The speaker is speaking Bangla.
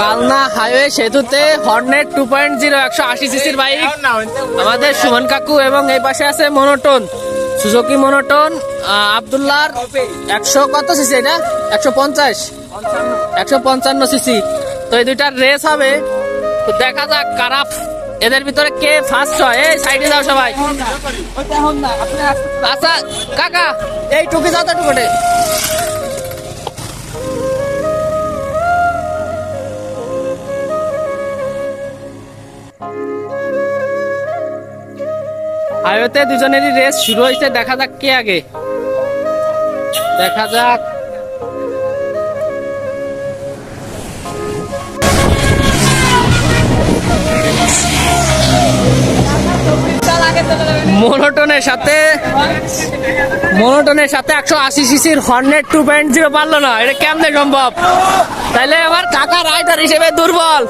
কালনা হাইওয়ে সেতুতে হর্নেট টু পয়েন্ট জিরো একশো আশি সিসির বাইক। আমাদের সুমন কাকু এবং এই পাশে আছে মনোটন সুজুকি মনোটন আবদুল্লার একশো কত সিসি এটা? একশো পঞ্চাশ। একশো পঞ্চান্ন সিসি। তো এই দুইটার রেস হবে। তো দেখা যাক কারা এদের ভিতরে কে ফার্স্ট হয়। এই সাইডে যাও সবাই। আচ্ছা কাকা এই টুকি যাও তো টুকুটে হাইওয়েতে দুজনেরই রেস শুরু হয়েছে, দেখা যাক কে আগে। দেখা যাক। মনোটনের সাথে মনোটনের সাথে একশো আশি সিসির হর্নেট টু পয়েন্ট জিরো পারল না। এটা কেমনে সম্ভব? তাইলে আমার কাকা রাইডার হিসেবে দুর্বল।